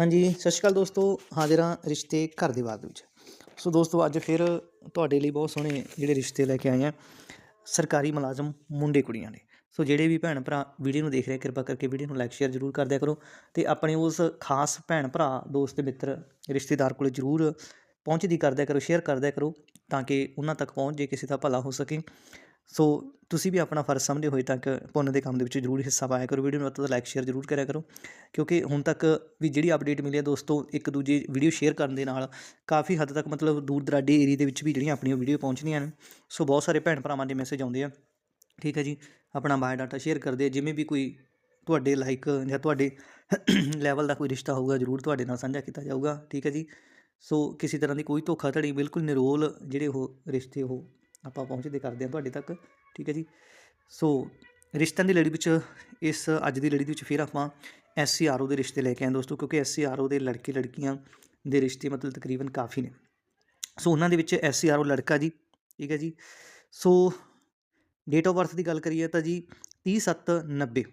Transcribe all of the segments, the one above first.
ਹਾਂਜੀ, ਸਤਿ ਸ਼੍ਰੀ ਅਕਾਲ ਦੋਸਤੋ, ਹਾਜ਼ਰ ਹਾਂ ਰਿਸ਼ਤੇ ਘਰ ਦੇ ਬਾਅਦ ਵਿੱਚ। ਸੋ ਦੋਸਤੋ, ਅੱਜ ਫਿਰ ਤੁਹਾਡੇ ਲਈ ਬਹੁਤ ਸੋਹਣੇ ਜਿਹੜੇ ਰਿਸ਼ਤੇ ਲੈ ਕੇ ਆਏ ਹਾਂ। ਸਰਕਾਰੀ ਮੁਲਾਜ਼ਮ ਮੁੰਡੇ ਕੁੜੀਆਂ ਦੇ ਸੋ ਜਿਹੜੇ ਵੀ ਭੈਣ ਭਰਾ ਵੀਡੀਓ ਨੂੰ ਦੇਖ ਰਹੇ ਕਿਰਪਾ ਕਰਕੇ ਵੀਡੀਓ ਨੂੰ ਲਾਈਕ ਸ਼ੇਅਰ ਜ਼ਰੂਰ ਕਰ ਦਿਆ ਕਰੋ ਤੇ ਆਪਣੇ ਉਸ ਖਾਸ ਭੈਣ ਭਰਾ, ਦੋਸਤ, ਮਿੱਤਰ, ਰਿਸ਼ਤੇਦਾਰ ਕੋਲ ਜ਼ਰੂਰ ਪਹੁੰਚਦੀ ਕਰ ਦਿਆ ਕਰੋ ਸ਼ੇਅਰ ਕਰ ਦਿਆ ਕਰੋ ਤਾਂ ਕਿ ਉਹਨਾਂ ਤੱਕ ਪਹੁੰਚ ਜੇ ਕਿਸੇ ਦਾ ਭਲਾ ਹੋ ਸਕੇ। ਸੋ ਤੁਸੀਂ ਵੀ ਆਪਣਾ ਫਰਜ਼ ਸਮਝਦੇ ਹੋਏ ਤੱਕ ਪੁੰਨ ਦੇ ਕੰਮ ਦੇ ਵਿੱਚ ਜ਼ਰੂਰ ਹਿੱਸਾ ਪਾਇਆ ਕਰੋ। ਵੀਡੀਓ ਨੂੰ ਵੱਧ ਤੋਂ ਲਾਈਕ ਸ਼ੇਅਰ ਜ਼ਰੂਰ ਕਰਿਆ ਕਰੋ। ਕਿਉਂਕਿ ਹੁਣ ਤੱਕ ਵੀ ਜਿਹੜੀ ਅਪਡੇਟ ਮਿਲੀ ਹੈ ਦੋਸਤੋ, ਇੱਕ ਦੂਜੇ ਵੀਡੀਓ ਸ਼ੇਅਰ ਕਰਨ ਦੇ ਨਾਲ ਕਾਫੀ ਹੱਦ ਤੱਕ ਮਤਲਬ ਦੂਰ ਦਰਾਡੇ ਏਰੀਆ ਦੇ ਵਿੱਚ ਵੀ ਜਿਹੜੀਆਂ ਆਪਣੀਆਂ ਵੀਡੀਓ ਪਹੁੰਚਣੀਆਂ ਨੇ। ਸੋ ਬਹੁਤ ਸਾਰੇ ਭੈਣ ਭਰਾਵਾਂ ਦੇ ਮੈਸੇਜ ਆਉਂਦੇ ਆ। ਠੀਕ ਹੈ ਜੀ? ਆਪਣਾ ਬਾਇਓਡਾਟਾ ਸ਼ੇਅਰ ਕਰਦੇ ਜਿਵੇਂ ਵੀ ਕੋਈ ਤੁਹਾਡੇ ਲਾਈਕ ਜਾਂ ਤੁਹਾਡੇ ਲੈਵਲ ਦਾ ਕੋਈ ਰਿਸ਼ਤਾ ਹੋਊਗਾ, ਜ਼ਰੂਰ ਤੁਹਾਡੇ ਨਾਲ ਸਾਂਝਾ ਕੀਤਾ ਜਾਊਗਾ। ਠੀਕ ਹੈ ਜੀ? ਸੋ ਕਿਸੇ ਤਰ੍ਹਾਂ ਦੀ ਕੋਈ ਧੋਖਾਧੜੀ, ਬਿਲਕੁਲ ਨਿਰੋਲ ਜਿਹੜੇ ਉਹ ਰਿਸ਼ਤੇ ਉਹ ਆਪਾਂ ਪਹੁੰਚਦੇ ਕਰਦੇ ਹਾਂ ਤੁਹਾਡੇ ਤੱਕ, ਠੀਕ ਹੈ ਜੀ। ਸੋ ਰਿਸ਼ਤਿਆਂ ਦੀ ਲੜੀ ਵਿੱਚ, ਇਸ ਅੱਜ ਦੀ ਲੜੀ ਦੇ ਵਿੱਚ ਫਿਰ ਆਪਾਂ ਐਸਸੀਆਰਓ ਦੇ ਰਿਸ਼ਤੇ ਲੈ ਕੇ ਆਏ ਦੋਸਤੋ, ਕਿਉਂਕਿ ਐਸਸੀਆਰਓ ਦੇ ਲੜਕੇ ਲੜਕੀਆਂ ਦੇ ਰਿਸ਼ਤੇ ਮਤਲਬ ਤਕਰੀਬਨ ਕਾਫੀ ਨੇ। ਸੋ ਉਹਨਾਂ ਦੇ ਵਿੱਚ ਐਸਸੀਆਰਓ ਲੜਕਾ ਜੀ, ਠੀਕ ਹੈ ਜੀ। ਸੋ ਡੇਟ ਆਫ ਬਰਥ ਦੀ ਗੱਲ ਕਰੀਏ ਤਾਂ ਜੀ 3790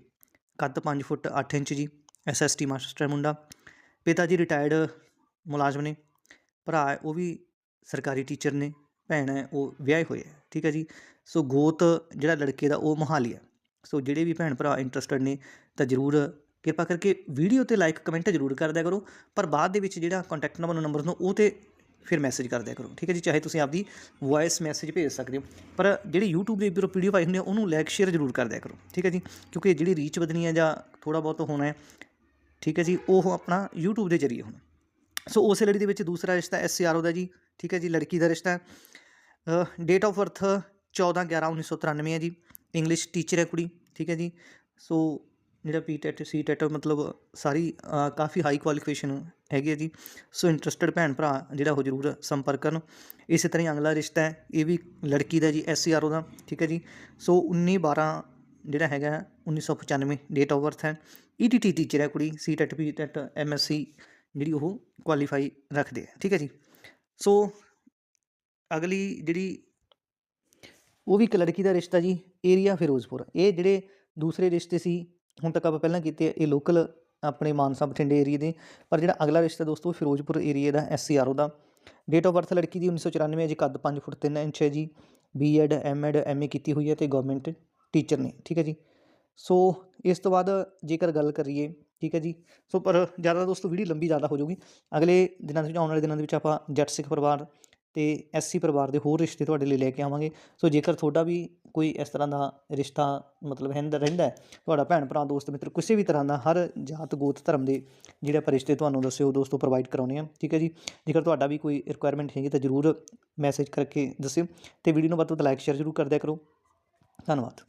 ਕੱਦ 5 ਫੁੱਟ 8 ਇੰਚ ਜੀ ਐਸਐਸਟੀ ਮਾਸਟਰ ਹੈ ਮੁੰਡਾ। ਪਿਤਾ ਜੀ ਰਿਟਾਇਰਡ ਮੁਲਾਜ਼ਮ ਨੇ, ਭਰਾ ਉਹ ਵੀ ਸਰਕਾਰੀ ਟੀਚਰ ਨੇ। ਭੈਣ ਹੈ, ਉਹ ਵਿਆਹੇ ਹੋਏ ਹੈ, ਠੀਕ ਹੈ ਜੀ। ਸੋ ਗੋਤ ਜਿਹੜਾ ਲੜਕੇ ਦਾ, ਉਹ ਮੋਹਾਲੀ ਹੈ। ਸੋ ਜਿਹੜੇ ਵੀ ਭੈਣ ਭਰਾ ਇੰਟਰਸਟਡ ਨੇ, ਤਾਂ ਜਰੂਰ ਕਿਰਪਾ ਕਰਕੇ ਵੀਡੀਓ ਤੇ ਲਾਈਕ ਕਮੈਂਟ ਜਰੂਰ ਕਰ ਦਿਆ ਕਰੋ। ਪਰ ਬਾਅਦ ਦੇ ਵਿੱਚ ਜਿਹੜਾ ਕੰਟੈਕਟ ਨੰਬਰ ਨੰਬਰ ਨੂੰ, ਉਹ ਤੇ ਫਿਰ ਮੈਸੇਜ ਕਰ ਦਿਆ ਕਰੋ, ਠੀਕ ਹੈ ਜੀ। ਚਾਹੇ ਤੁਸੀਂ ਆਪਦੀ ਵੌਇਸ ਮੈਸੇਜ ਭੇਜ ਸਕਦੇ ਹੋ, ਪਰ ਜਿਹੜੇ YouTube ਦੇ ਉੱਪਰ ਵੀਡੀਓ ਪਾਈ ਹੁੰਦੀ ਹੈ, ਉਹਨੂੰ ਲਾਈਕ ਸ਼ੇਅਰ ਜਰੂਰ ਕਰ ਦਿਆ ਕਰੋ, ਠੀਕ ਹੈ ਜੀ। ਕਿਉਂਕਿ ਜਿਹੜੀ ਰੀਚ ਵਧਣੀ ਹੈ ਜਾਂ ਥੋੜਾ ਬਹੁਤ ਹੋਣਾ ਹੈ, ਠੀਕ ਹੈ ਜੀ, ਉਹ ਆਪਣਾ YouTube ਦੇ ਜ਼ਰੀਏ ਹੋਣਾ। ਸੋ ਉਸੇ ਲੜੀ ਦੇ ਵਿੱਚ ਦੂਸਰਾ ਰਿਸ਼ਤਾ ਐਸਸੀਆਰਓ ਦਾ ਜੀ, ਠੀਕ ਹੈ ਜੀ, ਲੜਕੀ ਦਾ ਰਿਸ਼ਤਾ ਡੇਟ ਆਫ ਬਰਥ 14 11 1993 ਹੈ ਜੀ ਇੰਗਲਿਸ਼ ਟੀਚਰ ਹੈ ਕੁੜੀ, ਠੀਕ ਹੈ ਜੀ। ਸੋ ਜਿਹੜਾ ਪੀ ਟੈਟ ਸੀ ਟੈਟ ਮਤਲਬ ਸਾਰੀ ਕਾਫੀ ਹਾਈ ਕੁਆਲੀਫਿਕੇਸ਼ਨ ਹੈਗੀ ਹੈ ਜੀ। ਸੋ ਇੰਟਰਸਟਡ ਭੈਣ ਭਰਾ ਜਿਹੜਾ ਉਹ ਜ਼ਰੂਰ ਸੰਪਰਕ ਕਰਨ। ਇਸੇ ਤਰ੍ਹਾਂ ਹੀ ਅਗਲਾ ਰਿਸ਼ਤਾ ਹੈ, ਇਹ ਵੀ ਲੜਕੀ ਦਾ ਜੀ ਐਸਸੀਆਰਓ ਦਾ, ਠੀਕ ਹੈ ਜੀ। ਸੋ 19 12 ਜਿਹੜਾ ਹੈਗਾ 1995 ਡੇਟ ਆਫ ਬਰਥ ਹੈ। ਈਟੀਟੀ ਟੀਚਰ ਹੈ ਕੁੜੀ ਸੀ ਟੈਟ ਪੀ ਟੈਟ ਐਮਐਸਸੀ ਜਿਹੜੀ ਉਹ ਕੁਆਲੀਫਾਈ ਰੱਖਦੇ ਆ, ਠੀਕ ਹੈ ਜੀ? ਸੋ ਅਗਲੀ ਜਿਹੜੀ ਉਹ ਵੀ ਇੱਕ ਲੜਕੀ ਦਾ ਰਿਸ਼ਤਾ ਜੀ, ਏਰੀਆ ਫਿਰੋਜ਼ਪੁਰ। ਇਹ ਜਿਹੜੇ ਦੂਸਰੇ ਰਿਸ਼ਤੇ ਸੀ, ਹੁਣ ਤੱਕ ਆਪਾਂ ਪਹਿਲਾਂ ਕੀਤੇ ਇਹ ਲੋਕਲ ਆਪਣੇ ਮਾਨਸਾ ਬਠਿੰਡੇ ਏਰੀਆ ਦੇ, ਪਰ ਜਿਹੜਾ ਅਗਲਾ ਰਿਸ਼ਤਾ ਦੋਸਤੋ ਫਿਰੋਜ਼ਪੁਰ ਏਰੀਆ ਦਾ ਐਸਸੀਆਰਓ ਦਾ। ਡੇਟ ਆਫ ਬਰਥ ਲੜਕੀ ਦੀ 1994 ਹੈ ਜੀ ਕੱਦ 5 ਫੁੱਟ 3 ਇੰਚ ਹੈ ਜੀ। ਬੀਐਡ ਐਮਐਡ ਐਮਏ ਕੀਤੀ ਹੋਈ ਹੈ ਤੇ ਗਵਰਨਮੈਂਟ ਟੀਚਰ ਨੇ, ਠੀਕ ਹੈ ਜੀ? ਸੋ ਇਸ ਤੋਂ ਬਾਅਦ ਜੇਕਰ ਗੱਲ ਕਰੀਏ ਠੀਕ ਹੈ ਜੀ। ਸੋ ਪਰ ਜ਼ਿਆਦਾ ਦੋਸਤੋ ਵੀਡੀਓ ਲੰਬੀ ਜ਼ਿਆਦਾ ਹੋ ਜਾਊਗੀ। ਅਗਲੇ ਦਿਨਾਂ ਦੇ ਵਿੱਚ, ਆਉਣ ਵਾਲੇ ਦਿਨਾਂ ਦੇ ਵਿੱਚ ਆਪਾਂ ਜੱਟ ਸਿੱਖ ਪਰਿਵਾਰ ਤੇ ਐਸਸੀ ਪਰਿਵਾਰ ਦੇ ਹੋਰ ਰਿਸ਼ਤੇ ਤੁਹਾਡੇ ਲਈ ਲੈ ਕੇ ਆਵਾਂਗੇ। ਸੋ ਜੇਕਰ ਤੁਹਾਡਾ ਵੀ ਕੋਈ ਇਸ ਤਰ੍ਹਾਂ ਦਾ ਰਿਸ਼ਤਾ ਮਤਲਬ ਰਹਿੰਦਾ ਰਹਿੰਦਾ ਤੁਹਾਡਾ ਭੈਣ ਭਰਾ, ਦੋਸਤ, ਮਿੱਤਰ, ਕਿਸੇ ਵੀ ਤਰ੍ਹਾਂ ਦਾ ਹਰ ਜਾਤ, ਗੋਤ, ਧਰਮ ਦੇ ਜਿਹੜੇ ਆਪਾਂ ਰਿਸ਼ਤੇ ਤੁਹਾਨੂੰ ਦੱਸਿਓ, ਦੋਸਤੋ ਪ੍ਰੋਵਾਈਡ ਕਰਾਉਣੇ ਆ ਠੀਕ ਹੈ ਜੀ। ਜੇਕਰ ਤੁਹਾਡਾ ਵੀ ਕੋਈ ਰਿਕੁਆਇਰਮੈਂਟ ਹੈਗੀ ਤਾਂ ਜਰੂਰ ਮੈਸੇਜ ਕਰਕੇ ਦੱਸਿਓ ਤੇ ਵੀਡੀਓ ਨੂੰ ਵੱਧ ਤੋਂ ਵੱਧ ਲਾਈਕ ਸ਼ੇਅਰ ਜਰੂਰ ਕਰਦਿਆ ਕਰੋ। ਧੰਨਵਾਦ।